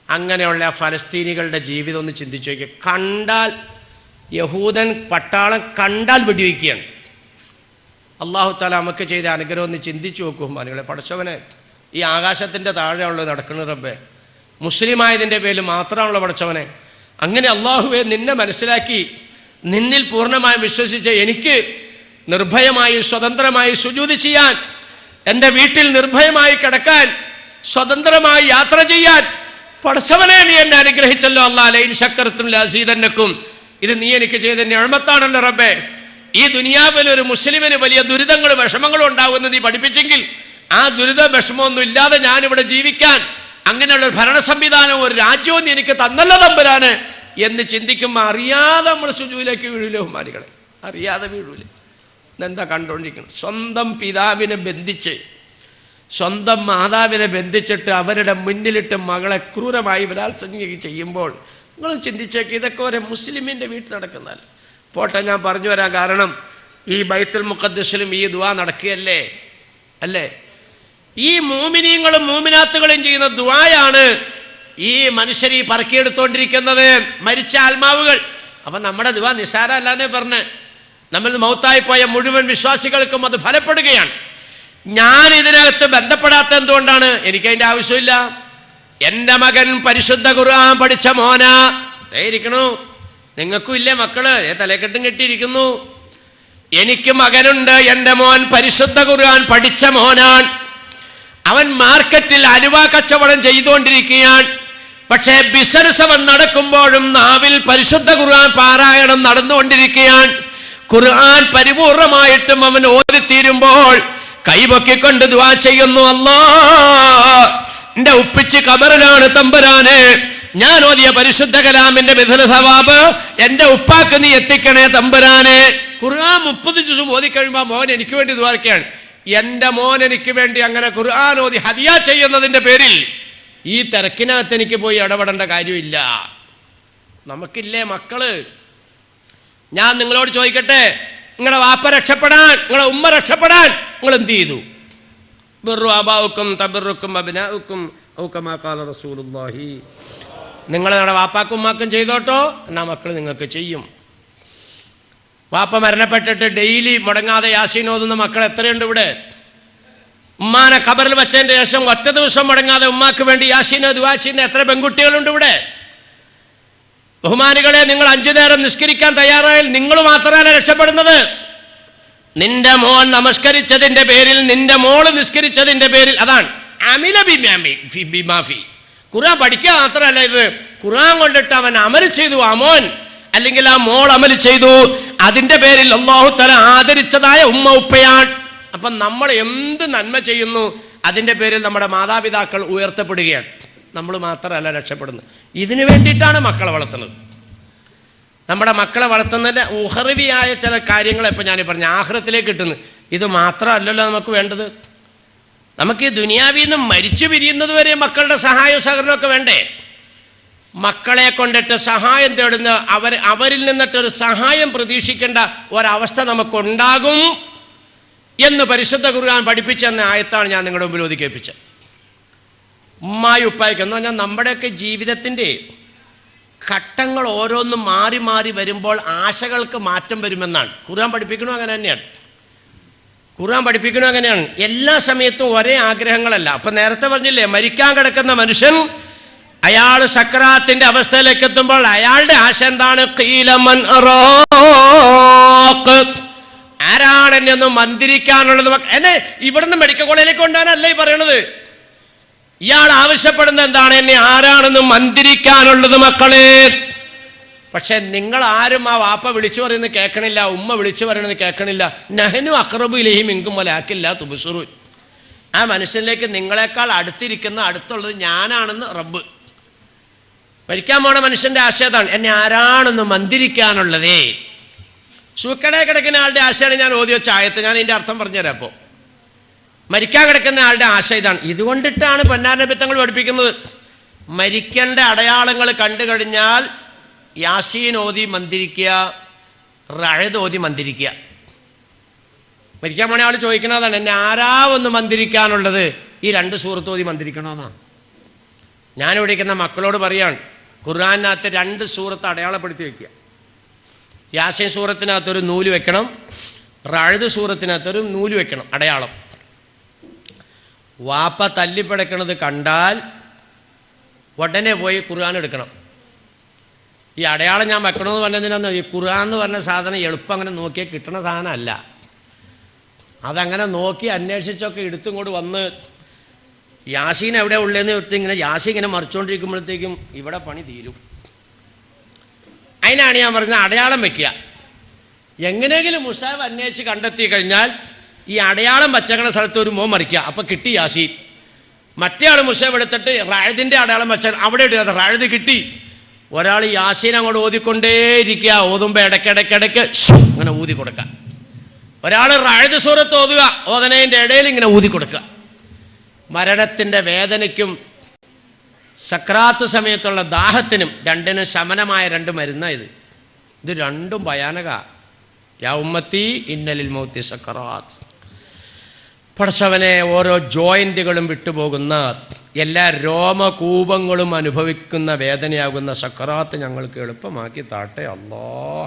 അങ്ങനെയുള്ള ഫലസ്തീനികളുടെ ജീവിതം ഒന്ന് ചിന്തിച്ചു നോക്കിയ. കണ്ടാൽ യഹൂദൻ പട്ടാളം കണ്ടാൽ വെടിവെക്കുകയാണ്. അള്ളാഹു താല നമുക്ക് ചെയ്ത അനുഗ്രഹം ഒന്ന് ചിന്തിച്ചു നോക്കും മനുകളെ പടച്ചവനെ ഈ ആകാശത്തിന്റെ താഴെയുള്ള നടക്കുന്നത് റബ്ബെ. മുസ്ലിമായതിന്റെ പേരിൽ മാത്രമാണല്ലോ പടച്ചവനെ അങ്ങനെ അള്ളാഹുവെ നിന്നെ മനസ്സിലാക്കി നിന്നിൽ പൂർണമായും വിശ്വസിച്ച് എനിക്ക് നിർഭയമായി സ്വതന്ത്രമായി സുജൂതി ചെയ്യാൻ എന്റെ വീട്ടിൽ നിർഭയമായി കിടക്കാൻ സ്വതന്ത്രമായി യാത്ര ചെയ്യാൻ പടച്ചവനെ നീ എന്നെ അനുഗ്രഹിച്ചല്ലോ അല്ലാലെ ശക്കർത്തും ലസീതന്നക്കും. ഇത് നീ എനിക്ക് ചെയ്ത ഞഴമത്താണല്ലോ റബ്ബേ. ഈ ദുനിയാവിൽ ഒരു മുസ്ലിമിന് വലിയ ദുരിതങ്ങളും വിഷമങ്ങളും ഉണ്ടാകുമെന്ന് നീ പഠിപ്പിച്ചെങ്കിൽ ആ ദുരിത വിഷമമൊന്നും ഇല്ലാതെ ഞാനിവിടെ ജീവിക്കാൻ അങ്ങനെയുള്ള ഒരു ഭരണ സംവിധാനവും ഒരു രാജ്യവും നീ എനിക്ക് തന്നല്ലോ തമ്പുരാന് എന്ന് ചിന്തിക്കുമ്പോൾ അറിയാതെ നമ്മൾ സുജുവിലേക്ക് വീഴൂലേ ഹുമാനികളെ അറിയാതെ വീഴൂലേ. എന്താ കണ്ടുകൊണ്ടിരിക്കണം സ്വന്തം പിതാവിനെ ബന്ധിച്ച് സ്വന്തം മാതാവിനെ ബന്ധിച്ചിട്ട് അവരുടെ മുന്നിലിട്ട് മകളെ ക്രൂരമായി ബലാത്സംഗം ചെയ്യുമ്പോൾ നിങ്ങൾ ചിന്തിച്ചേക്ക് ഇതൊക്കെ ഒരു മുസ്ലിമിന്റെ വീട്ടിൽ നടക്കുന്നതല്ല? പോട്ടെ ഞാൻ പറഞ്ഞു വരാം കാരണം ഈ ബൈത്തുൽ മുഖദ്സിലും ഈ ദുവാ നടക്കുകയല്ലേ? അല്ലേ? ഈ മൂമിനീങ്ങളും മൂമിനാത്തുകളും ചെയ്യുന്ന ദുവായാണ് ഈ മനുഷ്യർ ഈ പറക്കിയെടുത്തോണ്ടിരിക്കുന്നത്. മരിച്ച ആത്മാവുകൾ. അപ്പൊ നമ്മുടെ ദുവാ നിസാര അല്ലാന്നേ പറഞ്ഞ്. നമ്മൾ മൗത്തായി പോയ മുഴുവൻ വിശ്വാസികൾക്കും അത് ഫലപ്പെടുകയാണ്. ഞാൻ ഇതിനകത്ത് ബന്ധപ്പെടാത്ത എന്തുകൊണ്ടാണ്? എനിക്കതിന്റെ ആവശ്യമില്ല. എന്റെ മകൻ പരിശുദ്ധ ഖുർആൻ പഠിച്ച മോന. ഇരിക്കണു. നിങ്ങൾക്കും ഇല്ലേ മക്കൾ? തലക്കെട്ടും കെട്ടിയിരിക്കുന്നു. എനിക്ക് മകനുണ്ട്. എന്റെ മോൻ പരിശുദ്ധ ഖുർആൻ പഠിച്ച മോനാണ്. അവൻ മാർക്കറ്റിൽ അലുവ കച്ചവടം ചെയ്തുകൊണ്ടിരിക്കുകയാണ്. പക്ഷേ ബിസിനസ് അവൻ നടക്കുമ്പോഴും നാവിൽ പരിശുദ്ധ ഖുർആൻ പാരായണം നടന്നുകൊണ്ടിരിക്കുകയാണ്. ഖുർആൻ പരിപൂർണമായിട്ടും അവൻ ഓതിത്തീരുമ്പോൾ കൈപൊക്കിക്കൊണ്ട് ദ്വാ ചെയ്യുന്നു അല്ലാ. എന്റെ ഉപ്പിച്ച് കബറിലാണ് തമ്പുരാന്. ഞാൻ ഓതിയ പരിശുദ്ധ കലാമിന്റെ മിഥുന സവാബ് എന്റെ ഉപ്പാക്ക് നീ എത്തിക്കണേ തമ്പുരാന്. ഖുർആൻ മുപ്പത് ദിവസം ഓതി കഴിയുമ്പോൾ മോൻ എനിക്ക് വേണ്ടി ദ്വാരക്കാണ് എന്റെ മോൻ എനിക്ക് വേണ്ടി അങ്ങനെ ഖുർആൻ ഓതി ഹദിയ ചെയ്യുന്നതിന്റെ പേരിൽ ഈ തിരക്കിനകത്ത് എനിക്ക് പോയി ഇടപെടേണ്ട കാര്യമില്ല. നമുക്കില്ലേ മക്കൾ? ഞാൻ നിങ്ങളോട് ചോദിക്കട്ടെ നിങ്ങളുടെ വാപ്പ രക്ഷപ്പെടാൻ നിങ്ങളുടെ ഉമ്മ രക്ഷപ്പെടാൻ നിങ്ങൾ എന്ത് ചെയ്തു? ബിറു അബാവുക്കും തബിറുക്കും അബിനാവുക്കും ഔക്കമാക്കാല റസൂലുള്ളാഹി. നിങ്ങൾ നിങ്ങളുടെ വാപ്പാക്കും ഉമ്മാക്കും ചെയ്തോട്ടോ എന്നാ മക്കൾ നിങ്ങൾക്ക് ചെയ്യും. വാപ്പ മരണപ്പെട്ടിട്ട് ഡെയിലി മുടങ്ങാതെ യാസീൻ ഓതുന്ന മക്കൾ എത്രയുണ്ട് ഇവിടെ? ഉമ്മാനെ ഖബറിൽ വെച്ചതിന്റെ ശേഷം ഒറ്റ ദിവസം മുടങ്ങാതെ ഉമ്മാക്ക് വേണ്ടി യാസീനോ ദുവാ ചെയ്യുന്ന എത്ര പെൺകുട്ടികളുണ്ട് ഇവിടെ? ബഹുമാനികളെ നിങ്ങൾ അഞ്ചു നേരം നിഷ്കരിക്കാൻ തയ്യാറായാൽ നിങ്ങൾ മാത്രമല്ല രക്ഷപ്പെടുന്നത്. നിന്റെ മോൻ നമസ്കരിച്ചതിന്റെ പേരിൽ നിന്റെ മോൾ നിസ്കരിച്ചതിന്റെ പേരിൽ അതാണ്. അമില ബിമാഫി ഖുർആൻ പഠിക്കുക മാത്രമല്ല ഇത്. ഖുറാൻ കൊണ്ടിട്ട് അവൻ അമൽ ചെയ്തു ആ മോൻ. അല്ലെങ്കിൽ ആ മോൾ അമൽ ചെയ്തു. അതിന്റെ പേരിൽ അള്ളാഹു തല ആദരിച്ചതായ ഉമ്മ ഉപ്പയാൻ അപ്പം നമ്മൾ എന്ത് നന്മ ചെയ്യുന്നു? അതിന്റെ പേരിൽ നമ്മുടെ മാതാപിതാക്കൾ ഉയർത്തപ്പെടുകയാണ്. നമ്മൾ മാത്രമല്ല രക്ഷപ്പെടുന്നത്. ഇതിനു വേണ്ടിയിട്ടാണ് മക്കളെ വളർത്തുന്നത്. നമ്മുടെ മക്കളെ വളർത്തുന്നതിന്റെ ഉഹറിവിയായ ചില കാര്യങ്ങളെ ഇപ്പം ഞാൻ പറഞ്ഞു. ആഹ്രത്തിലേക്ക് കിട്ടുന്നു. ഇത് മാത്രമല്ലല്ലോ നമുക്ക് വേണ്ടത്. നമുക്ക് ഈ ദുനിയാവിൽ നിന്ന് മരിച്ചു പിരിയുന്നത് വരെ മക്കളുടെ സഹായവും സഹകരണമൊക്കെ വേണ്ടേ? മക്കളെ കൊണ്ടിട്ട് സഹായം തേടുന്ന അവർ അവരിൽ നിന്നിട്ടൊരു സഹായം പ്രതീക്ഷിക്കേണ്ട ഒരവസ്ഥ നമുക്കുണ്ടാകും എന്ന് പരിശുദ്ധ ഖുർആൻ പഠിപ്പിച്ചെന്ന ആയത്താണ് ഞാൻ നിങ്ങളുടെ മുമ്പിൽ ഒതുക്കേൽപ്പിച്ചത് ഉമ്മായി ഉപ്പായിക്ക്. എന്ന് പറഞ്ഞാൽ നമ്മുടെയൊക്കെ ജീവിതത്തിന്റെ ഘട്ടങ്ങൾ ഓരോന്നും മാറി മാറി വരുമ്പോൾ ആശകൾക്ക് മാറ്റം വരുമെന്നാണ്. ഖുർആൻ പഠിപ്പിക്കണോ അങ്ങനെ തന്നെയാണ്. ഖുർആൻ പഠിപ്പിക്കണോ അങ്ങനെയാണ്. എല്ലാ സമയത്തും ഒരേ ആഗ്രഹങ്ങളല്ല. അപ്പം നേരത്തെ പറഞ്ഞില്ലേ മരിക്കാൻ കിടക്കുന്ന മനുഷ്യൻ അയാൾ സക്രാത്തിന്റെ അവസ്ഥയിലേക്ക് എത്തുമ്പോൾ അയാളുടെ ആശ എന്താണ്? എന്നെ ഒന്ന് മന്ദിരിക്കാനുള്ളത് മക്ക- എന്നെ ഇവിടുന്ന് മെഡിക്കൽ കോളേജിലേക്ക് കൊണ്ടാണ് ഈ പറയണത്? ഇയാൾ ആവശ്യപ്പെടുന്ന എന്താണ്? എന്നെ ആരാണെന്ന് മന്ദിരിക്കാനുള്ളത് മക്കളെ. പക്ഷെ നിങ്ങൾ ആരും ആ വാപ്പ വിളിച്ചു പറയുന്നത് കേൾക്കണില്ല ഉമ്മ വിളിച്ചു പറയുന്നത് കേൾക്കണില്ല. നഹനു ഇലഹിം ഇങ്കും മലാക്കില്ല തുബുസുറു. ആ മനുഷ്യനിലേക്ക് നിങ്ങളെക്കാൾ അടുത്തിരിക്കുന്ന അടുത്തുള്ളത് ഞാനാണെന്ന് റബ്ബ്. മരിക്കാൻ പോണ മനുഷ്യന്റെ ആശയതാണ് എന്നെ ആരാണെന്ന് മന്ദിരിക്കാനുള്ളതേ സൂക്കടെ കിടക്കുന്ന ആളുടെ ആശയാണ് ഞാൻ ഓതി വെച്ച ആയത്ത്. ഞാൻ ഇതിന്റെ അർത്ഥം പറഞ്ഞുതരാം അപ്പോൾ. മരിക്കാൻ കിടക്കുന്ന ആളുടെ ആശ ഇതാണ്. ഇതുകൊണ്ടിട്ടാണ് പൊന്നാരബിത്തങ്ങൾ പഠിപ്പിക്കുന്നത്. മരിക്കേണ്ട അടയാളങ്ങൾ കണ്ടു കഴിഞ്ഞാൽ യാസീൻ ഓതി മന്തിരിക്കുക റഴത് ഓതി മന്തിരിക്കുക. മരിക്കാൻ പോണ ആൾ ചോദിക്കണതാണ് എന്നെ ആരാ ഒന്ന് മന്തിരിക്കാനുള്ളത്? ഈ രണ്ട് സൂറത്ത് ഓതി മന്ദിരിക്കണമെന്നാണ് ഞാൻ വിളിക്കുന്ന മക്കളോട് പറയാണ് ഖുർആാനകത്ത് രണ്ട് സൂറത്ത് അടയാളപ്പെടുത്തി വെക്കുക. യാസീൻ സൂറത്തിനകത്തൊരു നൂൽ വെക്കണം റഴുത് സൂറത്തിനകത്തൊരു നൂൽ വെക്കണം അടയാളം. വാപ്പ തല്ലിപ്പിടക്കണത് കണ്ടാൽ ഉടനെ പോയി ഖുർആൻ എടുക്കണം. ഈ അടയാളം ഞാൻ വെക്കണമെന്ന് പറഞ്ഞതിനാന്ന് ഈ ഖുർആൻ എന്ന് പറഞ്ഞ സാധനം എളുപ്പം അങ്ങനെ നോക്കിയാൽ കിട്ടണ സാധനം അല്ല അതങ്ങനെ നോക്കി അന്വേഷിച്ചൊക്കെ എടുത്തും കൂടി വന്ന് യാസീൻ എവിടെ ഉള്ളതെന്ന് ചോദിച്ചു ഇങ്ങനെ യാസീൻ ഇങ്ങനെ മറിച്ചുകൊണ്ടിരിക്കുമ്പോഴത്തേക്കും ഇവിടെ പണി തീരും. അതിനാണ് ഞാൻ പറഞ്ഞത് അടയാളം വെക്കുക. എങ്ങനെയെങ്കിലും മുസാഫ് അന്വേഷിച്ച് കണ്ടെത്തി കഴിഞ്ഞാൽ ഈ അടയാളം വച്ചേക്കണ സ്ഥലത്ത് ഒരു മോൻ മറിക്കുക അപ്പം കിട്ടി യാസീൻ. മറ്റേ ആൾ മുഷേബ് എടുത്തിട്ട് റാഴതിന്റെ അടയാളം വെച്ച അവിടെ ഇടുക. റാഴത് കിട്ടി. ഒരാൾ യാസീൻ അങ്ങോട്ട് ഓതിക്കൊണ്ടേയിരിക്കുക. ഓതുമ്പോൾ ഇടയ്ക്കിടയ്ക്കിടയ്ക്ക് ഇങ്ങനെ ഊതി കൊടുക്കുക. ഒരാൾ റാഴത് സൂറത്ത് ഓതുക. ഓതനേന്റെ ഇടയിൽ ഇങ്ങനെ ഊതി കൊടുക്കുക. മരണത്തിന്റെ വേദനയ്ക്കും സക്രാത്ത് സമയത്തുള്ള ദാഹത്തിനും രണ്ടിനും ശമനമായ രണ്ട് മരുന്നാണ് ഇത്. ഇത് രണ്ടും ഭയാനക. യാ ഉമ്മത്തി ഇന്നലിൽ മൗത്തി സക്രാത്ത്. പടച്ചവനെ ഓരോ ജോയിന്റുകളും വിട്ടുപോകുന്ന എല്ലാ രോമകൂപങ്ങളും അനുഭവിക്കുന്ന വേദനയാകുന്ന സക്കറാത്ത് ഞങ്ങൾക്ക് എളുപ്പമാക്കി താട്ടെ. അല്ലോ.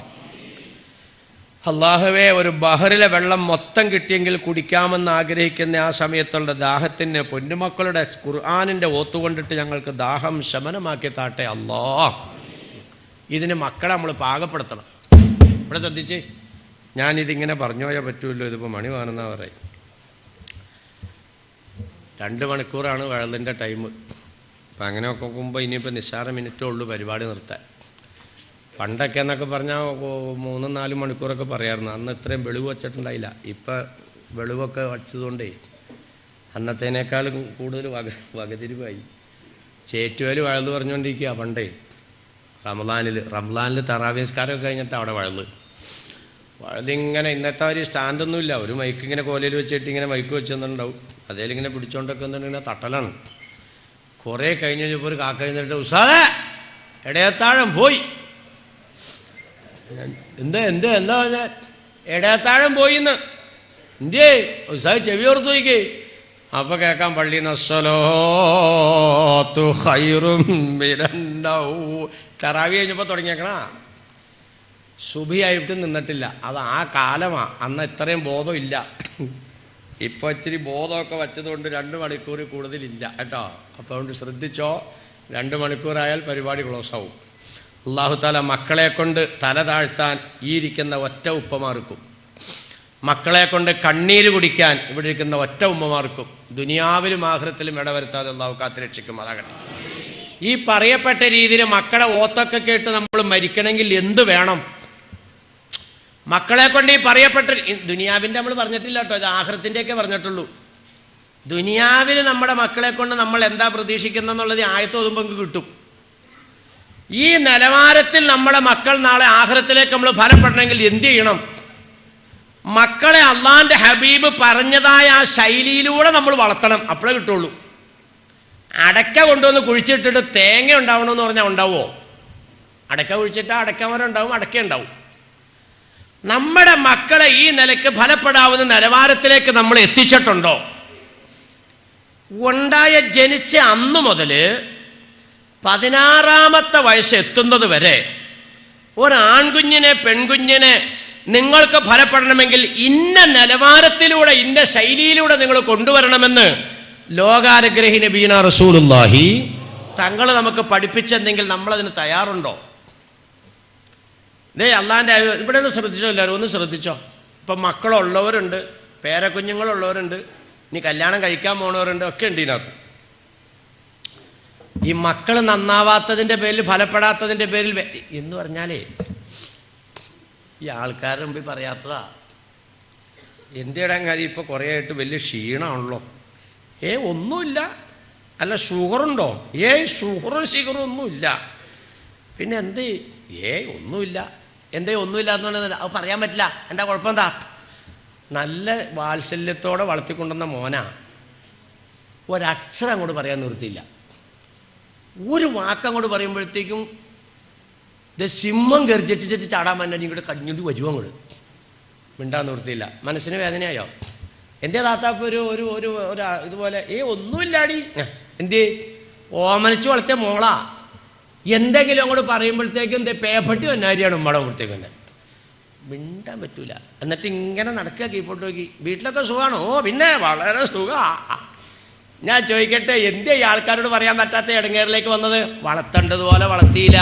അള്ളാഹുവെ ഒരു ബഹറിലെ വെള്ളം മൊത്തം കിട്ടിയെങ്കിൽ കുടിക്കാമെന്ന് ആഗ്രഹിക്കുന്ന ആ സമയത്തുള്ള ദാഹത്തിന് പൊന്നുമക്കളുടെ ഖുർആാനിന്റെ ഓത്തുകൊണ്ടിട്ട് ഞങ്ങൾക്ക് ദാഹം ശമനമാക്കി താട്ടെ. അല്ലോ. ഇതിന് മക്കളെ നമ്മൾ പാകപ്പെടുത്തണം. ഇവിടെ ശ്രദ്ധിച്ച്? ഞാനിതിങ്ങനെ പറഞ്ഞു പോയാൽ പറ്റുമല്ലോ ഇതിപ്പോൾ മണി വേണമെന്നാ പറയും. രണ്ട് മണിക്കൂറാണ് വെള്ളത്തിന്റെ ടൈം അപ്പം അങ്ങനെ നോക്കുമ്പോൾ ഇനിയിപ്പോൾ നിസ്സാര മിനിറ്റേ ഉള്ളൂ പരിപാടി നിർത്താൻ. പണ്ടൊക്കെ എന്നൊക്കെ പറഞ്ഞാൽ മൂന്നും നാലും മണിക്കൂറൊക്കെ പറയാമായിരുന്നു അന്ന് ഇത്രയും വെളിവ് വച്ചിട്ടുണ്ടായില്ല. ഇപ്പം വെളിവൊക്കെ വച്ചതുകൊണ്ടേ അന്നത്തേനേക്കാളും കൂടുതൽ വക വകതിരിവായി. ചേറ്റുവേൽ വഴുത് പറഞ്ഞുകൊണ്ടിരിക്കുക പണ്ടേ. റംലാനിൽ റംലാനിൽ തറാവിസ്കാരമൊക്കെ കഴിഞ്ഞിട്ട് അവിടെ വഴുത് വഴുതിങ്ങനെ ഇന്നത്തെ ഒരു സ്റ്റാൻഡൊന്നുമില്ല. ഒരു മൈക്ക് ഇങ്ങനെ കോലയിൽ വെച്ചിട്ട് ഇങ്ങനെ മൈക്ക് വെച്ചെന്നുണ്ടാവും. അതേലിങ്ങനെ പിടിച്ചോണ്ടൊക്കെ ഇങ്ങനെ തട്ടലാണ്. കുറേ കഴിഞ്ഞ് കഴിഞ്ഞപ്പോൾ ഒരു കാക്ക കഴിഞ്ഞിട്ട് ഉസാദേ ഇടയത്താഴം പോയി. എന്താ എന്താ എന്താ പറഞ്ഞാൽ ഇടയത്താഴം പോയിന്ന്. എന്തേ ഉസാദ് ചെവി ഓർത്ത് നോക്കേ അപ്പൊ കേൾക്കാൻ പള്ളി നസ്വലോത്തു ഹൈറും കഴിഞ്ഞപ്പോൾ തുടങ്ങിയേക്കണ. സുബിയായിട്ട് നിന്നിട്ടില്ല. അത് ആ കാലമാ. അന്ന് ഇത്രയും ബോധം ഇല്ല ഇപ്പോൾ ഇച്ചിരി ബോധമൊക്കെ വച്ചതുകൊണ്ട് രണ്ട് മണിക്കൂർ കൂടുതലില്ല കേട്ടോ. അപ്പോൾ അതുകൊണ്ട് ശ്രദ്ധിച്ചോ രണ്ട് മണിക്കൂറായാൽ പരിപാടി ക്ലോസ് ആവും അള്ളാഹു താല മക്കളെ കൊണ്ട് തല താഴ്ത്താൻ ഈ ഇരിക്കുന്ന ഒറ്റ ഉപ്പമാർക്കും മക്കളെ കൊണ്ട് കണ്ണീര് കുടിക്കാൻ ഇവിടെ ഇരിക്കുന്ന ഒറ്റ ഉമ്മമാർക്കും ദുനിയാവിലും ആഹൃത്തിലും ഇടവരുത്താതെ അള്ളാഹു കാത്തുരക്ഷിക്കുമാറാകട്ടെ ഈ പറയപ്പെട്ട രീതിയിൽ മക്കളെ ഓത്തൊക്കെ കേട്ട് നമ്മൾ മരിക്കണമെങ്കിൽ എന്ത് വേണം? മക്കളെ കൊണ്ട് ഈ പറയപ്പെട്ട ദുനിയാവിന്റെ നമ്മൾ പറഞ്ഞിട്ടില്ല കേട്ടോ ഇത് ആഹൃത്തിന്റെയൊക്കെ പറഞ്ഞിട്ടുള്ളൂ. ദുനിയാവിൽ നമ്മുടെ മക്കളെ കൊണ്ട് നമ്മൾ എന്താ പ്രതീക്ഷിക്കുന്നതെന്നുള്ളത് ആയത്ത് ഓതുമ്പോൾ കിട്ടും. ഈ നിലവാരത്തിൽ നമ്മളെ മക്കൾ നാളെ ആഹൃത്തിലേക്ക് നമ്മൾ ഫലപ്പെടണമെങ്കിൽ എന്ത് ചെയ്യണം? മക്കളെ അള്ളാന്റെ ഹബീബ് പറഞ്ഞതായ ആ ശൈലിയിലൂടെ നമ്മൾ വളർത്തണം അപ്പോഴേ കിട്ടുള്ളൂ. അടക്ക കൊണ്ടുവന്ന് കുഴിച്ചിട്ടിട്ട് തേങ്ങ ഉണ്ടാവണമെന്ന് പറഞ്ഞാൽ ഉണ്ടാവുമോ അടക്ക കുഴിച്ചിട്ട് അടക്കമരം ഉണ്ടാവും അടയ്ക്ക ഉണ്ടാവും. നമ്മുടെ മക്കളെ ഈ നിലയ്ക്ക് ഫലപ്പെടാവുന്ന നിലവാരത്തിലേക്ക് നമ്മൾ എത്തിച്ചിട്ടുണ്ടോ? ഉണ്ടായ ജനിച്ച അന്ന് മുതൽ പതിനാറാമത്തെ വയസ്സ് എത്തുന്നത് വരെ ഒരാൺകുഞ്ഞിനെ പെൺകുഞ്ഞിനെ നിങ്ങൾക്ക് ഫലപ്പെടണമെങ്കിൽ ഇന്ന നിലവാരത്തിലൂടെ ഇന്ന ശൈലിയിലൂടെ നിങ്ങൾ കൊണ്ടുവരണമെന്ന് ലോകാനുഗ്രഹി നബീന റസൂലുല്ലാഹി തങ്ങൾ നമുക്ക് പഠിപ്പിച്ചെന്നെങ്കിൽ നമ്മളതിന് തയ്യാറുണ്ടോ? ഇതേ അള്ളാന്റെ ഇവിടെ ഒന്ന് ശ്രദ്ധിച്ചോ എല്ലാവരും? ഒന്ന് ശ്രദ്ധിച്ചോ? ഇപ്പം മക്കളുള്ളവരുണ്ട് പേരക്കുഞ്ഞുങ്ങളുള്ളവരുണ്ട് ഇനി കല്യാണം കഴിക്കാൻ പോണവരുണ്ട് ഒക്കെ ഉണ്ട് ഇതിനകത്ത്. ഈ മക്കൾ നന്നാവാത്തതിന്റെ പേരിൽ ഫലപ്പെടാത്തതിന്റെ പേരിൽ എന്ന് പറഞ്ഞാലേ ഈ ആൾക്കാരുടെ മുമ്പിൽ പറയാത്തതാ. എന്തിടാൻ കാര്യം? ഇപ്പോൾ കുറേ ആയിട്ട് വലിയ ക്ഷീണമാണല്ലോ. ഏ ഒന്നുമില്ല. അല്ല ഷുഗറുണ്ടോ? ഏയ് ഷുഗറും ഷുഗറും ഒന്നുമില്ല. പിന്നെ എന്ത്? ഏയ് ഒന്നുമില്ല. എന്തേ ഒന്നുമില്ല പറഞ്ഞാൽ അത് പറയാൻ പറ്റില്ല. എന്താ കുഴപ്പം എന്താ നല്ല വാത്സല്യത്തോടെ വളർത്തിക്കൊണ്ടുവന്ന മോനാ. ഒരക്ഷരം അങ്ങോട്ട് പറയാൻ നിർത്തിയില്ല ഒരു വാക്കങ്ങോട്ട് പറയുമ്പോഴത്തേക്കും ഇത് സിംഹം ഗർജിച്ചിട്ട് ചാടാൻ പറ്റാൻ ഇങ്ങോട്ട് കടിഞ്ഞിട്ട് വരുമോ അങ്ങോട്ട്. മിണ്ടാൻ നിർത്തിയില്ല മനസ്സിന് വേദനയായോ? എന്റെ താത്താപ്പ് ഒരു ഒരു ഒരു ഇതുപോലെ ഏ ഒന്നുമില്ലാടി. എന്തേ ഓമനിച്ച് വളർത്തിയ മോളാ. എന്തെങ്കിലും അങ്ങോട്ട് പറയുമ്പോഴത്തേക്കും എന്തേ പേപ്പട്ടി വന്നാരിയാണ് ഉമ്മടെ തന്നെ മിണ്ടാൻ പറ്റൂല. എന്നിട്ട് ഇങ്ങനെ നടക്കുക കീപ്പോട്ട് നോക്കി. വീട്ടിലൊക്കെ സുഖമാണോ ഓ പിന്നെ വളരെ സുഖമാണ് ഞാൻ ചോദിക്കട്ടെ എന്തേ ഈ ആൾക്കാരോട് പറയാൻ പറ്റാത്ത ഇടങ്ങേറിലേക്ക് വന്നത്? വളർത്തേണ്ടതുപോലെ വളർത്തിയില്ല.